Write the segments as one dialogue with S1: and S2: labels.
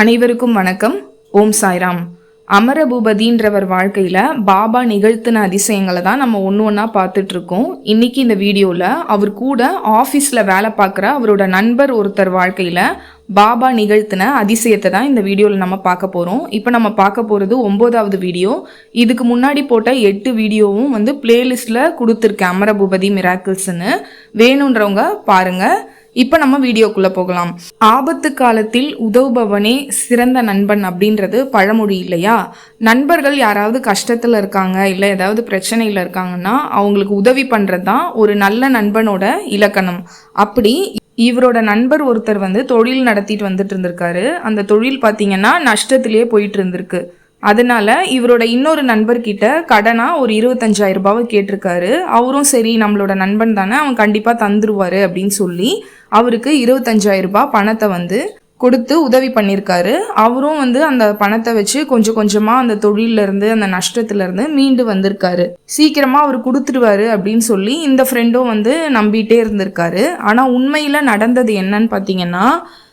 S1: அனைவருக்கும் வணக்கம். ஓம் சாய்ராம். அமரபூபதின்றவர் வாழ்க்கையில் பாபா நிகழ்த்தின அதிசயங்களை தான் நம்ம ஒன்று ஒன்றா பார்த்துட்ருக்கோம். இன்றைக்கி இன்னைக்கு இந்த வீடியோவில் அவர் கூட ஆஃபீஸில் வேலை பார்க்குற அவரோட நண்பர் ஒருத்தர் வாழ்க்கையில் பாபா நிகழ்த்தின அதிசயத்தை தான் இந்த வீடியோவில் நம்ம பார்க்க போகிறோம் இப்போ நம்ம பார்க்க போகிறது ஒம்போதாவது வீடியோ. இதுக்கு முன்னாடி போட்ட எட்டு வீடியோவும் வந்து பிளேலிஸ்ட்டில் கொடுத்துருக்கேன். அமரபூபதி மிராக்கிள்ஸ்னு வேணுன்றவங்க பாருங்கள் இப்போ நம்ம வீடியோக்குள்ளே போகலாம். ஆபத்து காலத்தில் உதவுபவனே சிறந்த நண்பன் அப்படின்றது பழமொழி இல்லையா? நண்பர்கள் யாராவது கஷ்டத்தில் இருக்காங்க இல்லை ஏதாவது பிரச்சனையில் இருக்காங்கன்னா அவங்களுக்கு உதவி பண்ணுறது தான் ஒரு நல்ல நண்பனோட இலக்கணம். அப்படி இவரோட நண்பர் ஒருத்தர் வந்து தொழில் நடத்திட்டு வந்துட்டு இருந்திருக்காரு. அந்த தொழில் பார்த்தீங்கன்னா நஷ்டத்திலேயே போயிட்டு இருந்திருக்கு. அதனால இவரோட இன்னொரு நண்பர்கிட்ட கடனா ஒரு இருபத்தஞ்சாயிரம் ரூபாவை கேட்டிருக்காரு. அவரும் சரி நம்மளோட நண்பன் தானே அவன் கண்டிப்பாக தந்துருவாரு அப்படின்னு சொல்லி அவருக்கு இருபத்தஞ்சாயிரம் ரூபாய் பணத்தை வந்து கொடுத்து உதவி பண்ணியிருக்காரு. அவரும் வந்து அந்த பணத்தை வச்சு கொஞ்சம் கொஞ்சமாக அந்த தொழில்ல இருந்து அந்த நஷ்டத்துலேருந்து மீண்டு வந்திருக்காரு. சீக்கிரமாக அவர் கொடுத்துருவாரு அப்படின்னு சொல்லி இந்த ஃப்ரெண்டும் வந்து நம்பிட்டே இருந்திருக்காரு. ஆனால் உண்மையில் நடந்தது என்னன்னு பார்த்தீங்கன்னா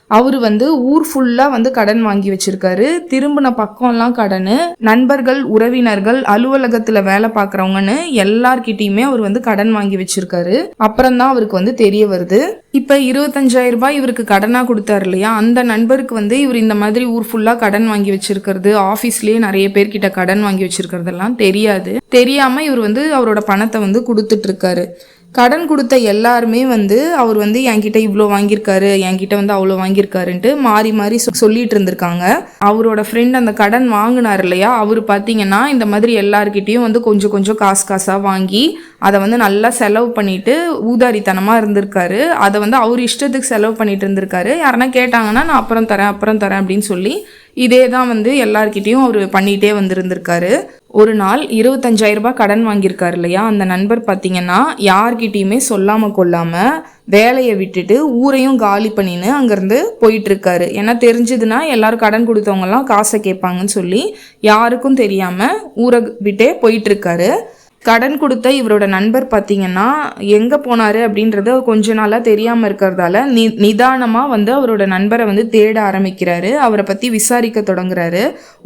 S1: அவர் வந்து ஊர் ஃபுல்லாக வந்து கடன் வாங்கி வச்சிருக்காரு. திரும்பின பக்கம்லாம் கடன். நண்பர்கள் உறவினர்கள் அலுவலகத்தில் வேலை பார்க்குறவங்கன்னு எல்லார்கிட்டையுமே அவர் வந்து கடன் வாங்கி வச்சிருக்காரு. அப்புறம் தான் அவருக்கு வந்து தெரிய வருது. இப்போ இருபத்தஞ்சாயிரம் ரூபாய் இவருக்கு கடனாக கொடுத்தாரு இல்லையா? அந்த நண்பருக்கு வந்து இவர் இந்த மாதிரி ஊர் ஃபுல்லாக கடன் வாங்கி வச்சிருக்கிறது ஆஃபீஸ்லேயே நிறைய பேர்கிட்ட கடன் வாங்கி வச்சிருக்கிறதெல்லாம் தெரியாது. தெரியாமல் இவர் வந்து அவரோட பணத்தை வந்து கொடுத்துட்ருக்காரு கடன் கொடுத்த எல்லாருமே வந்து அவர் வந்து என்கிட்ட இவ்வளோ வாங்கியிருக்காரு என்கிட்ட வந்து அவ்வளோ வாங்கியிருக்காருன்ட்டு மாறி மாறி சொல்லிட்டு இருந்திருக்காங்க. அவரோட ஃப்ரெண்ட் அந்த கடன் வாங்கினார் இல்லையா அவர் பார்த்தீங்கன்னா இந்த மாதிரி எல்லாருக்கிட்டேயும் வந்து கொஞ்சம் கொஞ்சம் காசு காசாக வாங்கி அதை வந்து நல்லா செலவு பண்ணிட்டு ஊதாரித்தனமாக இருந்திருக்காரு. அதை வந்து அவர் இஷ்டத்துக்கு செலவு பண்ணிட்டு இருந்திருக்காரு. யாருன்னா கேட்டாங்கன்னா நான் அப்புறம் தரேன் அப்புறம் தரேன் அப்படின்னு சொல்லி இதே தான் வந்து எல்லார்கிட்டயும் அவர் பண்ணிகிட்டே வந்திருந்திருக்காரு. ஒரு நாள் இருபத்தஞ்சாயிரம் ரூபாய் கடன் வாங்கியிருக்காரு இல்லையா? அந்த நண்பர் பார்த்தீங்கன்னா யார்கிட்டயுமே சொல்லாமல் கொள்ளாமல் வேலையை விட்டுட்டு ஊரையும் காலி பண்ணின்னு அங்கேருந்து போயிட்டுருக்காரு. ஏன்னா தெரிஞ்சதுன்னா எல்லாரும் கடன் கொடுத்தவங்கலாம் காசை கேட்பாங்கன்னு சொல்லி யாருக்கும் தெரியாமல் ஊரை விட்டே போயிட்டுருக்காரு. கடன் கொடுத்த இவரோட நண்பர் பார்த்தீங்கன்னா எங்கே போனார் அப்படின்றது கொஞ்ச நாளாக தெரியாமல் இருக்கிறதால நி நிதானமாக வந்து அவரோட நண்பரை வந்து தேட ஆரம்பிக்கிறாரு. அவரை பற்றி விசாரிக்க தொடங்குறாரு.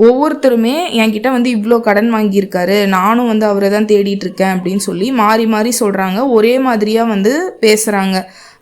S1: ஒவ்வொருத்தருமே என்கிட்ட வந்து இவ்வளோ கடன் வாங்கியிருக்காரு. நானும் வந்து அவரை தான் தேடிட்டு இருக்கேன் அப்படின்னு சொல்லி மாறி மாறி சொல்கிறாங்க ஒரே மாதிரியாக வந்து பேசுகிறாங்க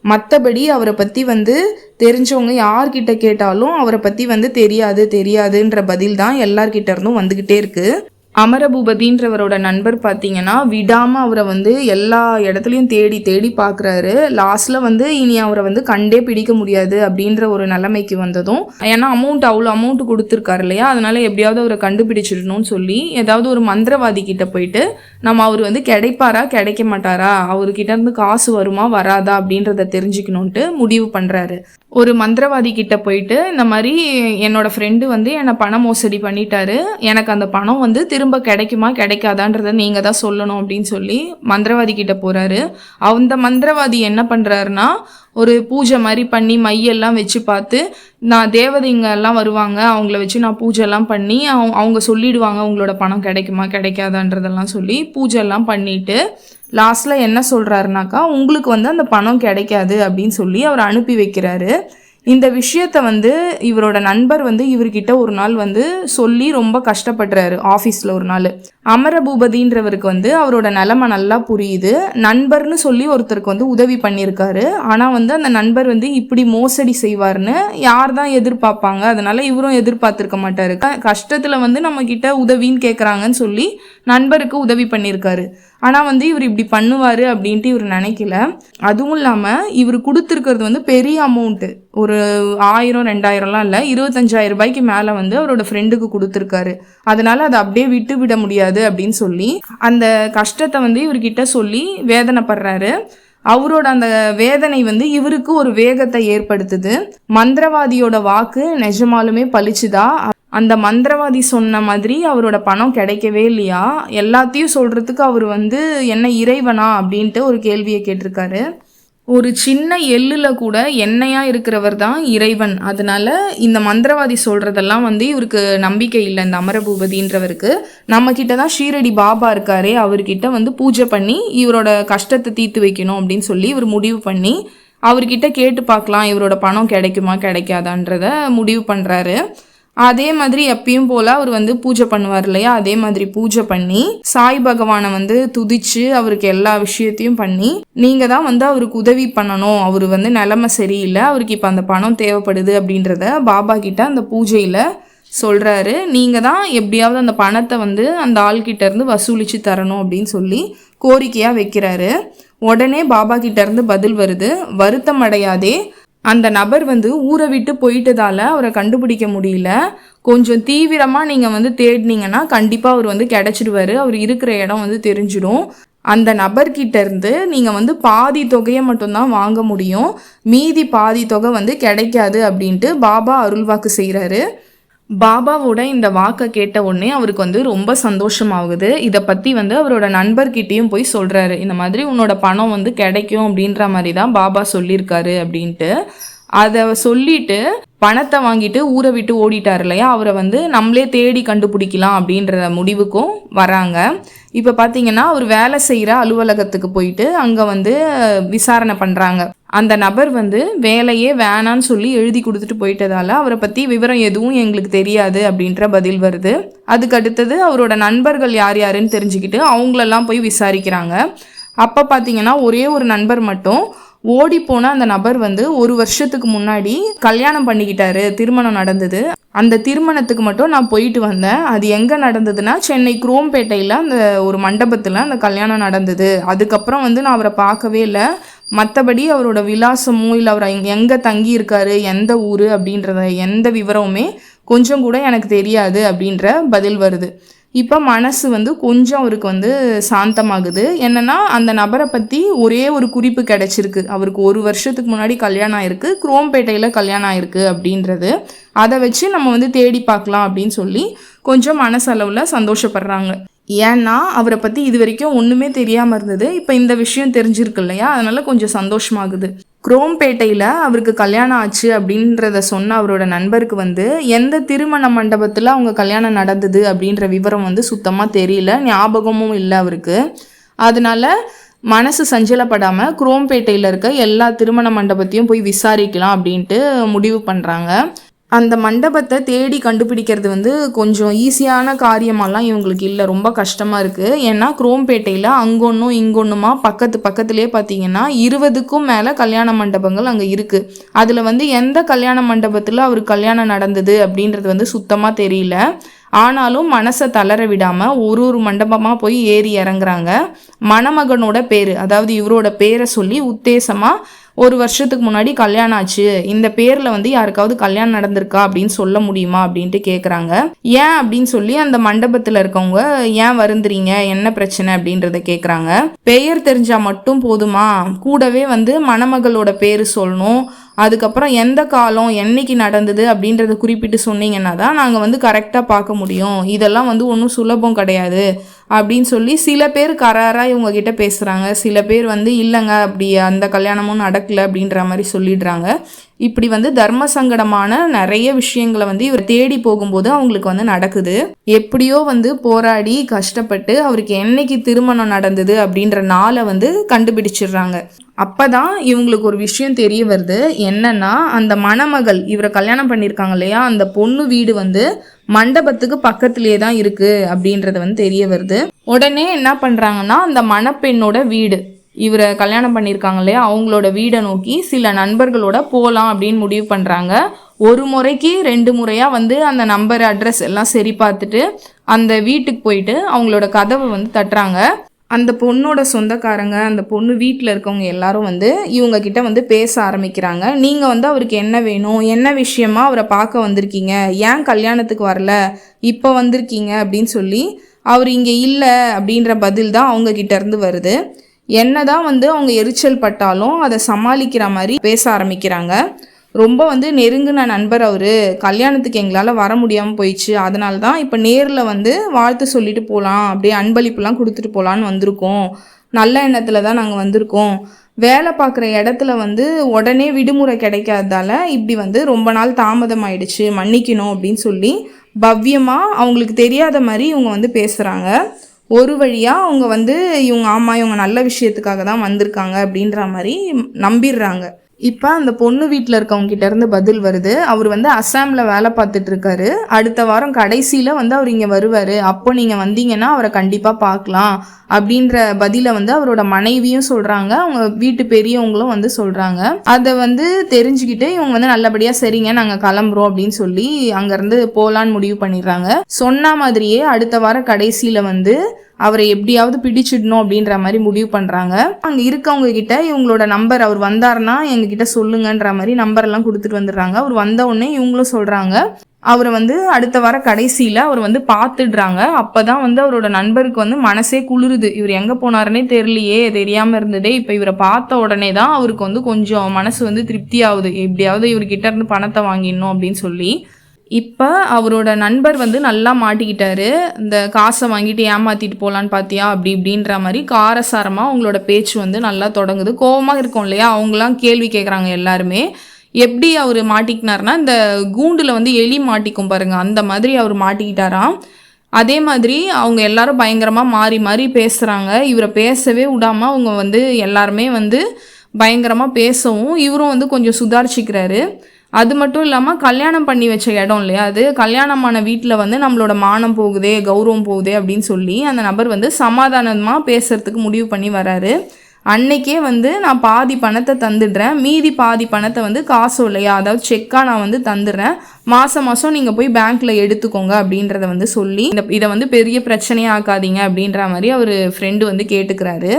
S1: மற்றபடி அவரை பற்றி வந்து தெரிஞ்சவங்க யார்கிட்ட கேட்டாலும் அவரை பற்றி வந்து தெரியாது தெரியாதுன்ற பதில் தான் எல்லார்கிட்ட இருந்தும் வந்துக்கிட்டே இருக்குது அமரபூபதின்றவரோட நண்பர் பார்த்தீங்கன்னா விடாமல் அவரை வந்து எல்லா இடத்துலையும் தேடி தேடி பார்க்குறாரு லாஸ்ட்டில் வந்து இனி அவரை வந்து கண்டே பிடிக்க முடியாது அப்படின்ற ஒரு நிலைமைக்கு வந்ததும் ஏன்னா அமௌண்ட் அவ்வளோ அமௌண்ட் கொடுத்துருக்காரு இல்லையா? அதனால் எப்படியாவது அவரை கண்டுபிடிச்சிடணும்னு சொல்லி ஏதாவது ஒரு மந்திரவாதி கிட்ட போயிட்டு நம்ம அவர் வந்து கிடைப்பாரா கிடைக்க மாட்டாரா? அவர்கிட்ட இருந்து காசு வருமா வராதா அப்படின்றத தெரிஞ்சுக்கணுன்ட்டு முடிவு பண்ணுறாரு ஒரு மந்திரவாதி கிட்ட போயிட்டு இந்த மாதிரி என்னோட ஃப்ரெண்டு வந்து என்னை பண மோசடி பண்ணிட்டாரு. எனக்கு அந்த பணம் வந்து திரும்ப கிடைக்குமா கிடைக்காதான்றத நீங்கள் தான் சொல்லணும் அப்படின்னு சொல்லி மந்திரவாதி கிட்ட போகிறாரு அந்த மந்திரவாதி என்ன பண்ணுறாருன்னா ஒரு பூஜை மாதிரி பண்ணி மையெல்லாம் வச்சு பார்த்து நான் தேவதைங்க எல்லாம் வருவாங்க அவங்கள வச்சு நான் பூஜை எல்லாம் பண்ணி அவங்க அவங்க சொல்லிடுவாங்க உங்களோட பணம் கிடைக்குமா கிடைக்காதான்றதெல்லாம் சொல்லி பூஜைலாம் பண்ணிட்டு லாஸ்ட்டில் என்ன சொல்கிறாருனாக்கா உங்களுக்கு வந்து அந்த பணம் கிடைக்காது அப்படின்னு சொல்லி அவர் அனுப்பி வைக்கிறாரு. இந்த விஷயத்த வந்து இவரோட நண்பர் வந்து இவர்கிட்ட ஒரு நாள் வந்து சொல்லி ரொம்ப கஷ்டப்படுறாரு ஆஃபீஸில் ஒரு நாள். அமரபூபதின்றவருக்கு வந்து அவரோட நிலமை நல்லா புரியுது. நண்பர்னு சொல்லி ஒருத்தருக்கு வந்து உதவி பண்ணியிருக்காரு. ஆனால் வந்து அந்த நண்பர் வந்து இப்படி மோசடி செய்வார்னு யார் தான் எதிர்பார்ப்பாங்க. அதனால இவரும் எதிர்பார்த்திருக்க மாட்டாரு. கஷ்டத்தில் வந்து நம்மக்கிட்ட உதவின்னு கேட்குறாங்கன்னு சொல்லி நண்பருக்கு உதவி பண்ணியிருக்காரு. ஆனால் வந்து இவர் இப்படி பண்ணுவார் அப்படின்ட்டு இவர் நினைக்கல. அதுவும் இல்லாமல் இவர் கொடுத்துருக்கிறது வந்து பெரிய அமௌண்ட்டு ஒரு ஆயிரம் ரெண்டாயிரம்லாம் இல்லை. இருபத்தஞ்சாயிரம் ரூபாய்க்கு மேலே வந்து அவரோட ஃப்ரெண்டுக்கு கொடுத்துருக்காரு. அதனால அதை அப்படியே விட்டு விட முடியாது அப்படின்னு சொல்லி அந்த கஷ்டத்தை வந்து இவர்கிட்ட சொல்லி வேதனைப்படுறாரு. அவரோட அந்த வேதனை வந்து இவருக்கு ஒரு வேகத்தை ஏற்படுத்துது. மந்திரவாதியோட வாக்கு நிஜமாலுமே பழிச்சுதா? அந்த மந்திரவாதி சொன்ன மாதிரி அவரோட பணம் கிடைக்கவே இல்லையா? எல்லாத்தையும் சொல்றதுக்கு அவர் வந்து என்ன இறைவனா? அப்படின்ட்டு ஒரு கேள்வியை கேட்டிருக்காரு. ஒரு சின்ன எள்ளில் கூட எண்ணெயா இருக்கிறவர் தான் இறைவன். அதனால இந்த மந்திரவாதி சொல்றதெல்லாம் வந்து இவருக்கு நம்பிக்கை இல்லை இந்த அமரபூபதின்றவருக்கு. நம்ம கிட்ட தான் ஷீரடி பாபா இருக்காரே அவர்கிட்ட வந்து பூஜை பண்ணி இவரோட கஷ்டத்தை தீர்த்து வைக்கணும் அப்படின்னு சொல்லி இவர் முடிவு பண்ணி அவர்கிட்ட கேட்டு பார்க்கலாம் இவரோட பணம் கிடைக்குமா கிடைக்காதான்றத முடிவு பண்ணுறாரு அதே மாதிரி எப்பயும் போல் அவர் வந்து பூஜை பண்ணுவார் இல்லையா? அதே மாதிரி பூஜை பண்ணி சாய் பகவானை வந்து துதிச்சு அவருக்கு எல்லா விஷயத்தையும் பண்ணி நீங்கள் தான் வந்து அவருக்கு உதவி பண்ணணும். அவர் வந்து நிலமை சரியில்லை. அவருக்கு இப்போ அந்த பணம் தேவைப்படுது அப்படின்றத பாபா கிட்ட அந்த பூஜையில் சொல்கிறாரு நீங்கள் தான் எப்படியாவது அந்த பணத்தை வந்து அந்த ஆள்கிட்ட இருந்து வசூலித்து தரணும் அப்படின்னு சொல்லி கோரிக்கையாக வைக்கிறாரு. உடனே பாபா கிட்ட இருந்து பதில் வருது. வருத்தம் அடையாதே அந்த நபர் வந்து ஊரை விட்டு போயிட்டதால அவரை கண்டுபிடிக்க முடியல. கொஞ்சம் தீவிரமாக நீங்கள் வந்து தேடினீங்கன்னா கண்டிப்பாக அவர் வந்து கிடச்சிடுவார். அவர் இருக்கிற இடம் வந்து தெரிஞ்சிடும். அந்த நபர்கிட்ட இருந்து நீங்கள் வந்து பாதி தொகையை மட்டும்தான் வாங்க முடியும். மீதி பாதி தொகை வந்து கிடைக்காது அப்படின்ட்டு பாபா அருள்வாக்கு செய்கிறாரு பாபாவோட இந்த வாக்கை கேட்ட உடனே அவருக்கு வந்து ரொம்ப சந்தோஷமாகுது. இதை பற்றி வந்து அவரோட நண்பர்கிட்டையும் போய் சொல்கிறாரு இந்த மாதிரி உன்னோட பணம் வந்து கிடைக்கும் அப்படின்ற மாதிரி தான் பாபா சொல்லியிருக்காரு அப்படின்ட்டு. அதை சொல்லிட்டு பணத்தை வாங்கிட்டு ஊரை விட்டு ஓடிட்டார் இல்லையா? அவரை வந்து நம்மளே தேடி கண்டுபிடிக்கலாம் அப்படின்ற முடிவுக்கும் வராங்க. இப்போ பார்த்தீங்கன்னா அவர் வேலை செய்கிற அலுவலகத்துக்கு போயிட்டு அங்கே வந்து விசாரணை பண்ணுறாங்க அந்த நபர் வந்து வேலையே வேணான்னு சொல்லி எழுதி கொடுத்துட்டு போயிட்டதால அவரை பற்றி விவரம் எதுவும் எங்களுக்கு தெரியாது அப்படின்ற பதில் வருது. அதுக்கு அடுத்தது அவரோட நண்பர்கள் யார் யாருன்னு தெரிஞ்சுக்கிட்டு அவங்களெல்லாம் போய் விசாரிக்கிறாங்க. அப்போ பார்த்தீங்கன்னா ஒரே ஒரு நண்பர் மட்டும் ஓடி போன அந்த நபர் வந்து ஒரு வருஷத்துக்கு முன்னாடி கல்யாணம் பண்ணிக்கிட்டாரு. திருமணம் நடந்தது. அந்த திருமணத்துக்கு மட்டும் நான் போயிட்டு வந்தேன். அது எங்கே நடந்ததுன்னா சென்னை குரோம்பேட்டையில் அந்த ஒரு மண்டபத்தில் அந்த கல்யாணம் நடந்தது. அதுக்கப்புறம் வந்து நான் அவரை பார்க்கவே இல்லை. மற்றபடி அவரோட விலாசமோ இல்லை அவர் எங்கே தங்கி இருக்காரு எந்த ஊர் அப்படின்றத எந்த விவரமுமே கொஞ்சம் கூட எனக்கு தெரியாது அப்படின்ற பதில் வருது. இப்போ மனசு வந்து கொஞ்சம் அவருக்கு வந்து சாந்தமாகுது. என்னென்னா அந்த நபரை பற்றி ஒரே ஒரு குறிப்பு கிடச்சிருக்கு. அவருக்கு ஒரு வருஷத்துக்கு முன்னாடி கல்யாணம் ஆயிருக்கு குரோம்பேட்டையில் கல்யாணம் ஆயிருக்கு அப்படின்றது. அதை வச்சு நம்ம வந்து தேடி பார்க்கலாம் அப்படின்னு சொல்லி கொஞ்சம் மனசளவில் சந்தோஷப்படுறாங்க. ஏன்னா அவரை பற்றி இது வரைக்கும் ஒன்றுமே தெரியாமல் இருந்தது. இப்போ இந்த விஷயம் தெரிஞ்சிருக்கு இல்லையா? அதனால கொஞ்சம் சந்தோஷமாகுது. குரோம்பேட்டையில் அவருக்கு கல்யாணம் ஆச்சு அப்படின்றத சொன்ன அவரோட நண்பருக்கு வந்து எந்த திருமண மண்டபத்தில் அவங்க கல்யாணம் நடந்தது? அப்படின்ற விவரம் வந்து சுத்தமாக தெரியல. ஞாபகமும் இல்லை அவருக்கு. அதனால மனசு சஞ்சலப்படாமல் குரோம்பேட்டையில் இருக்க எல்லா திருமண மண்டபத்தையும் போய் விசாரிக்கலாம் அப்படின்ட்டு முடிவு பண்ணுறாங்க அந்த மண்டபத்தை தேடி கண்டுபிடிக்கிறது வந்து கொஞ்சம் ஈஸியான காரியமெல்லாம் இவங்களுக்கு இல்லை. ரொம்ப கஷ்டமாக இருக்குது ஏன்னா குரோம்பேட்டையில் அங்கொன்றும் இங்கொன்றுமா பக்கத்து பக்கத்துலேயே பார்த்தீங்கன்னா இருபதுக்கும் மேலே கல்யாண மண்டபங்கள் அங்கே இருக்குது அதில் வந்து எந்த கல்யாண மண்டபத்தில் அவர் கல்யாணம் நடந்தது அப்படின்றது வந்து சுத்தமாக தெரியல. ஆனாலும் மனசை தளர விடாமல் ஒரு ஒரு மண்டபமாக போய் ஏறி இறங்குறாங்க. மணமகனோட பேர் அதாவது இவரோட பேரை சொல்லி உத்தேசமாக ஒரு வருஷத்துக்கு முன்னாடி கல்யாணம் ஆச்சு. இந்த பேரில் வந்து யாருக்காவது கல்யாணம் நடந்திருக்கா அப்படின்னு சொல்ல முடியுமா அப்படின்ட்டு கேட்குறாங்க ஏன் அப்படின்னு சொல்லி அந்த மண்டபத்தில் இருக்கவங்க ஏன் வருந்துறீங்க? என்ன பிரச்சனை? அப்படின்றத கேட்குறாங்க பெயர் தெரிஞ்சால் மட்டும் போதுமா? கூடவே வந்து மணமகளோட பேர் சொல்லணும். அதுக்கப்புறம் எந்த காலம் என்னைக்கு நடந்தது அப்படின்றத குறிப்பிட்டு சொன்னீங்கன்னா தான் நாங்கள் வந்து கரெக்டாக பார்க்க முடியும். இதெல்லாம் வந்து ஒன்றும் சுலபம் கிடையாது. அப்படின்னு சொல்லி சில பேர் கராராக இவங்க கிட்ட பேசுகிறாங்க சில பேர் வந்து இல்லைங்க அப்படி அந்த கல்யாணமும் நடக்கலை அப்படின்ற மாதிரி சொல்லிடுறாங்க. இப்படி வந்து தர்ம சங்கடமான நிறைய விஷயங்களை வந்து இவர் தேடி போகும்போது அவங்களுக்கு வந்து நடக்குது. எப்படியோ வந்து போராடி கஷ்டப்பட்டு அவருக்கு என்னைக்கு திருமணம் நடந்தது அப்படின்ற நாளை வந்து கண்டுபிடிச்சிடுறாங்க. அப்பதான் இவங்களுக்கு ஒரு விஷயம் தெரிய வருது. என்னன்னா அந்த மணமகள் இவரை கல்யாணம் பண்ணியிருக்காங்க இல்லையா? அந்த பொண்ணு வீடு வந்து மண்டபத்துக்கு பக்கத்திலேயே தான் இருக்கு அப்படின்றது வந்து தெரிய வருது. உடனே என்ன பண்றாங்கன்னா அந்த மணப்பெண்ணோட வீடு இவரை கல்யாணம் பண்ணியிருக்காங்க இல்லையா அவங்களோட வீடை நோக்கி சில நண்பர்களோட போகலாம் அப்படின்னு முடிவு பண்ணுறாங்க ஒரு முறைக்கு ரெண்டு முறையாக வந்து அந்த நம்பர் அட்ரஸ் எல்லாம் சரி பார்த்துட்டு அந்த வீட்டுக்கு போயிட்டு அவங்களோட கதவை வந்து தட்டுறாங்க. அந்த பொண்ணோட சொந்தக்காரங்க அந்த பொண்ணு வீட்டில் இருக்கவங்க எல்லாரும் வந்து இவங்க கிட்ட வந்து பேச ஆரம்பிக்கிறாங்க. நீங்கள் வந்து அவருக்கு என்ன வேணும்? என்ன விஷயமா அவரை பார்க்க வந்திருக்கீங்க? ஏன் கல்யாணத்துக்கு வரல? இப்போ வந்திருக்கீங்க அப்படின்னு சொல்லி அவர் இங்கே இல்லை அப்படின்ற பதில் தான் அவங்க கிட்ட இருந்து வருது. என்னதான் வந்து அவங்க எரிச்சல் பட்டாலும் அதை சமாளிக்கிற மாதிரி பேச ஆரம்பிக்கிறாங்க. ரொம்ப வந்து நெருங்கின நண்பர் அவர். கல்யாணத்துக்கு எங்களால் வர முடியாமல் போயிடுச்சு. அதனால தான் இப்போ நேரில் வந்து வாழ்த்து சொல்லிட்டு போகலாம் அப்படியே அன்பளிப்புலாம் கொடுத்துட்டு போகலான்னு வந்திருக்கோம். நல்ல எண்ணத்தில் தான் நாங்கள் வந்திருக்கோம். வேலை பார்க்குற இடத்துல வந்து உடனே விடுமுறை கிடைக்காததால இப்படி வந்து ரொம்ப நாள் தாமதம் ஆயிடுச்சு. மன்னிக்கணும் அப்படின்னு சொல்லி பவ்யமாக அவங்களுக்கு தெரியாத மாதிரி இவங்க வந்து பேசுகிறாங்க ஒரு வழியாக அவங்க வந்து இவங்க ஆமாம் இவங்க நல்ல விஷயத்துக்காக தான் வந்திருக்காங்க அப்படின்ற மாதிரி நம்பிடுறாங்க. இப்போ அந்த பொண்ணு வீட்டில் இருக்கவங்க இருந்து பதில் வருது. அவர் வந்து அசாமில் வேலை பார்த்துட்டு இருக்காரு. அடுத்த வாரம் கடைசியில் வந்து அவர் இங்கே வருவார். அப்போ நீங்கள் வந்தீங்கன்னா அவரை கண்டிப்பாக பார்க்கலாம் அப்படின்ற பதிலை வந்து அவரோட மனைவியும் சொல்கிறாங்க அவங்க வீட்டு பெரியவங்களும் வந்து சொல்கிறாங்க அதை வந்து தெரிஞ்சுக்கிட்டு இவங்க வந்து நல்லபடியாக சரிங்க நாங்கள் கிளம்புறோம் அப்படின்னு சொல்லி அங்கேருந்து போகலான்னு முடிவு பண்ணிடுறாங்க. சொன்ன மாதிரியே அடுத்த வாரம் கடைசியில் வந்து அவரை எப்படியாவது பிடிச்சிடணும் அப்படின்ற மாதிரி முடிவு பண்ணுறாங்க அங்கே இருக்கவங்க கிட்ட இவங்களோட நம்பர் அவர் வந்தாருன்னா எங்ககிட்ட சொல்லுங்கன்ற மாதிரி நம்பர்லாம் கொடுத்துட்டு வந்துடுறாங்க. அவர் வந்த உடனே இவங்களும் சொல்கிறாங்க அவரை வந்து அடுத்த வார கடைசியில் அவர் வந்து பார்த்துடுறாங்க. அப்போ தான் வந்து அவரோட நண்பருக்கு வந்து மனசே குளிருது. இவர் எங்கே போனாருன்னே தெரியலையே தெரியாமல் இருந்ததே. இப்போ இவரை பார்த்த உடனே தான் அவருக்கு வந்து கொஞ்சம் மனசு வந்து திருப்தி ஆகுது எப்படியாவது இவர்கிட்ட இருந்து பணத்தை வாங்கிடணும் அப்படின்னு சொல்லி இப்போ அவரோட நண்பர் வந்து நல்லா மாட்டிக்கிட்டாரு. இந்த காசை வாங்கிட்டு ஏமாத்திட்டு போகலான்னு பார்த்தியா அப்படி இப்படின்ற மாதிரி காரசாரமாக அவங்களோட பேச்சு வந்து நல்லா தொடங்குது. கோவமாக இருக்கும் இல்லையா? அவங்களாம் கேள்வி கேட்குறாங்க எல்லாருமே. எப்படி அவர் மாட்டிக்கினார்னா இந்த கூண்டில் வந்து எலி மாட்டிக்கும் பாருங்கள் அந்த மாதிரி அவர் மாட்டிக்கிட்டாராம். அதே மாதிரி அவங்க எல்லாரும் பயங்கரமாக மாறி மாறி பேசுகிறாங்க இவரை பேசவே விடாமல் அவங்க வந்து எல்லாருமே வந்து பயங்கரமாக பேசவும் இவரும் வந்து கொஞ்சம் சுதாரிச்சிக்கிறாரு. அது மட்டும் இல்லாமல் கல்யாணம் பண்ணி வச்ச இடம் இல்லையா அது? கல்யாணமான வீட்டில் வந்து நம்மளோட மானம் போகுதே கௌரவம் போகுதே அப்படின்னு சொல்லி அந்த நபர் வந்து சமாதானமாக பேசுறதுக்கு முடிவு பண்ணி வராரு. அன்னைக்கே வந்து நான் பாதி பணத்தை தந்துடுறேன். மீதி பாதி பணத்தை வந்து காசு இல்லையா? அதாவது செக்காக நான் வந்து தந்துடுறேன். மாதம் மாதம் நீங்கள் போய் பேங்க்கில் எடுத்துக்கோங்க அப்படின்றத வந்து சொல்லி இந்த இதை வந்து பெரிய பிரச்சனையாக ஆக்காதீங்க அப்படின்ற மாதிரி அவர் ஃப்ரெண்டு வந்து கேட்டுக்கிறாரு.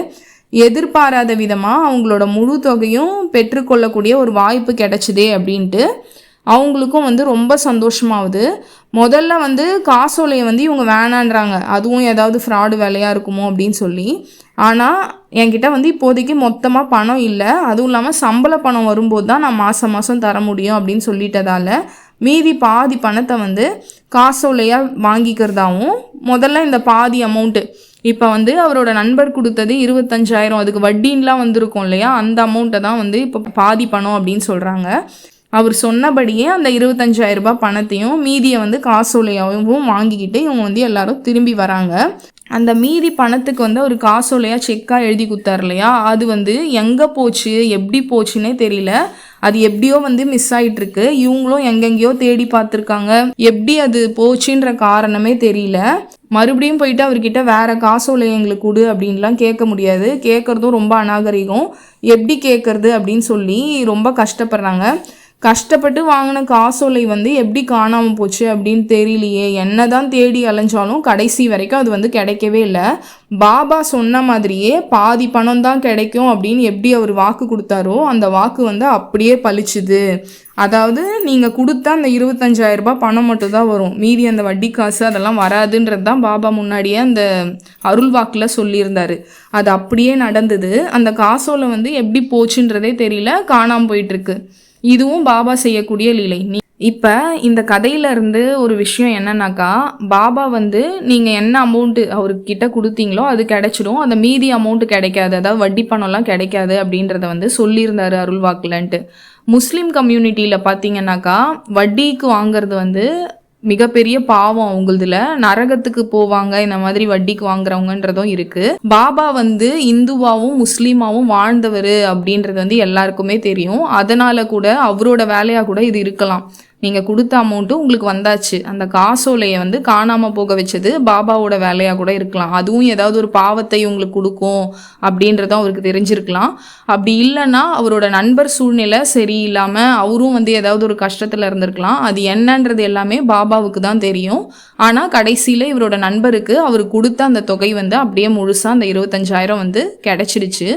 S1: எதிர்பாராத விதமாக அவங்களோட முழு தொகையும் பெற்றுக்கொள்ளக்கூடிய ஒரு வாய்ப்பு கிடச்சிதே அப்படின்ட்டு அவங்களுக்கும் வந்து ரொம்ப சந்தோஷமாகுது முதல்ல வந்து காசோலையை வந்து இவங்க வேணான்றாங்க. அதுவும் ஏதாவது ஃப்ராடு வேலையாக இருக்குமோ அப்படின்னு சொல்லி. ஆனால் என்கிட்ட வந்து இப்போதைக்கு மொத்தமாக பணம் இல்லை. அதுவும் இல்லாமல் சம்பள பணம் வரும்போது தான் நான் மாதம் மாதம் தர முடியும் அப்படின்னு சொல்லிட்டதால் மீதி பாதி பணத்தை வந்து காசோலையாக வாங்கிக்கிறதாவும் முதல்ல இந்த பாதி அமௌண்ட்டு இப்போ வந்து அவரோட நண்பர் கொடுத்தது இருபத்தஞ்சாயிரம். அதுக்கு வட்டின்லாம் வந்திருக்கும் இல்லையா? அந்த அமௌண்ட்டை தான் வந்து இப்போ பாதி பணம் அப்படின்னு சொல்கிறாங்க அவர் சொன்னபடியே அந்த இருபத்தஞ்சாயிரம் ரூபாய் பணத்தையும் மீதியை வந்து காசோலையாகவும் வாங்கிக்கிட்டு இவங்க வந்து எல்லாரும் திரும்பி வராங்க. அந்த மீதி பணத்துக்கு வந்து ஒரு காசோலையாக செக்காக எழுதி கொடுத்தாரு இல்லையா? அது வந்து எங்கே போச்சு எப்படி போச்சுன்னே தெரியல. அது எப்படியோ வந்து மிஸ் ஆகிட்டு இருக்கு இவங்களும் எங்கெங்கேயோ தேடி பார்த்துருக்காங்க. எப்படி அது போச்சுன்ற காரணமே தெரியல. மறுபடியும் போயிட்டு அவர்கிட்ட வேற காசோலை எங்களுக்கு கொடு அப்படின்லாம் கேட்க முடியாது. கேட்குறதும் ரொம்ப அநாகரிகம். எப்படி கேட்கறது அப்படின்னு சொல்லி ரொம்ப கஷ்டப்படுறாங்க. கஷ்டப்பட்டு வாங்கின காசோலை வந்து எப்படி காணாமல் போச்சு அப்படின்னு தெரியலையே. என்ன தான் தேடி அலைஞ்சாலும் கடைசி வரைக்கும் அது வந்து கிடைக்கவே இல்லை. பாபா சொன்ன மாதிரியே பாதி பணம் தான் கிடைக்கும் அப்படின்னு எப்படி அவர் வாக்கு கொடுத்தாரோ அந்த வாக்கு வந்து அப்படியே பழிச்சுது. அதாவது நீங்கள் கொடுத்த அந்த இருபத்தஞ்சாயிரம் ரூபாய் பணம் மட்டும் தான் வரும். மீதி அந்த வட்டி காசு அதெல்லாம் வராதுன்றது தான் பாபா முன்னாடியே அந்த அருள் வாக்கில் சொல்லியிருந்தார். அது அப்படியே நடந்தது. அந்த காசோலை வந்து எப்படி போச்சுன்றதே தெரியல. காணாமல் போயிட்டுருக்கு இதுவும் பாபா செய்யக்கூடிய லீலை. நீ இப்போ இந்த கதையிலேருந்து ஒரு விஷயம் என்னன்னாக்கா பாபா வந்து நீங்கள் என்ன அமௌண்ட்டு அவர்கிட்ட கொடுத்தீங்களோ அது கிடைச்சிடும் அந்த மீதி அமௌண்ட்டு கிடைக்காது. அதாவது வட்டி பணம்லாம் கிடைக்காது அப்படின்றத வந்து சொல்லியிருந்தார் அருள்வாக்கலன்ட்டு. முஸ்லீம் கம்யூனிட்டியில் பார்த்தீங்கன்னாக்கா வட்டிக்கு வாங்குறது வந்து மிகப்பெரிய பாவம் அவங்களதுல. நரகத்துக்கு போவாங்க இந்த மாதிரி வட்டிக்கு வாங்குறவங்கன்றதும் இருக்கு. பாபா வந்து இந்துவாவும் முஸ்லீமாவும் வாழ்ந்தவர் அப்படின்றது வந்து எல்லாருக்குமே தெரியும். அதனால கூட அவரோட வேலையா கூட இது இருக்கலாம். நீங்கள் கொடுத்த அமௌண்ட்டும் உங்களுக்கு வந்தாச்சு. அந்த காசோலையை வந்து காணாமல் போக வச்சது பாபாவோட வேலையாக கூட இருக்கலாம். அதுவும் ஏதாவது ஒரு பாவத்தை உங்களுக்கு கொடுக்கும் அப்படின்றதும் அவருக்கு தெரிஞ்சிருக்கலாம். அப்படி இல்லைன்னா அவரோட நண்பர் சூழ்நிலை சரியில்லாமல் அவரும் வந்து ஏதாவது ஒரு கஷ்டத்தில் இருந்திருக்கலாம். அது என்னன்றது எல்லாமே பாபாவுக்கு தான் தெரியும். ஆனால் கடைசியில் இவரோட நண்பருக்கு அவர் கொடுத்த அந்த தொகை வந்து அப்படியே முழுசாக அந்த இருபத்தஞ்சாயிரம் வந்து கிடச்சிடுச்சு.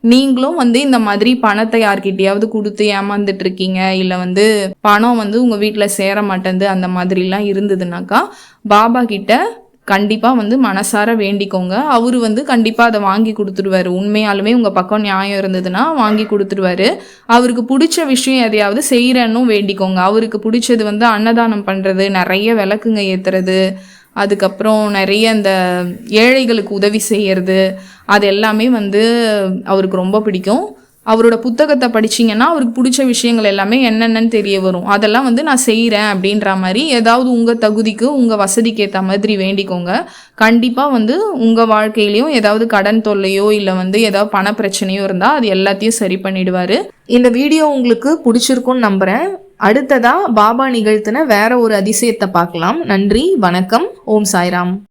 S1: நீங்களும் வந்து இந்த மாதிரி பணத்தை யார்கிட்டயாவது கொடுத்து ஏமாந்துட்டு இருக்கீங்க இல்லை வந்து பணம் வந்து உங்கள் வீட்டில் சேர மாட்டேங்குது அந்த மாதிரிலாம் இருந்ததுனாக்கா பாபா கிட்ட கண்டிப்பாக வந்து மனசார வேண்டிக்கோங்க. அவர் வந்து கண்டிப்பாக அதை வாங்கி கொடுத்துருவாரு உண்மையாலுமே உங்கள் பக்கம் நியாயம் இருந்ததுன்னா வாங்கி கொடுத்துருவாரு அவருக்கு பிடிச்ச விஷயம் எதையாவது செய்கிறன்னும் வேண்டிக்கோங்க. அவருக்கு பிடிச்சது வந்து அன்னதானம் பண்ணுறது நிறைய விளக்குங்க ஏற்றுறது அதுக்கப்புறம் நிறைய இந்த ஏழைகளுக்கு உதவி செய்கிறது அது எல்லாமே வந்து அவருக்கு ரொம்ப பிடிக்கும். அவரோட புத்தகத்தை படிச்சீங்கன்னா அவருக்கு பிடிச்ச விஷயங்கள் எல்லாமே என்னென்னன்னு தெரிய வரும். அதெல்லாம் வந்து நான் செய்கிறேன் அப்படின்ற மாதிரி ஏதாவது உங்கள் தகுதிக்கு உங்கள் வசதிக்கு ஏற்ற மாதிரி வேண்டிக்கோங்க. கண்டிப்பாக வந்து உங்கள் வாழ்க்கையிலையும் ஏதாவது கடன் தொல்லையோ இல்லை வந்து ஏதாவது பண பிரச்சனையோ இருந்தால் அது எல்லாத்தையும் சரி பண்ணிடுவார். இந்த வீடியோ உங்களுக்கு பிடிச்சிருக்கும்னு நம்புகிறேன் அடுத்ததா பாபா நிகழ்த்தின வேற ஒரு அதிசயத்தை பார்க்கலாம். நன்றி வணக்கம் ஓம் சாய்ராம்.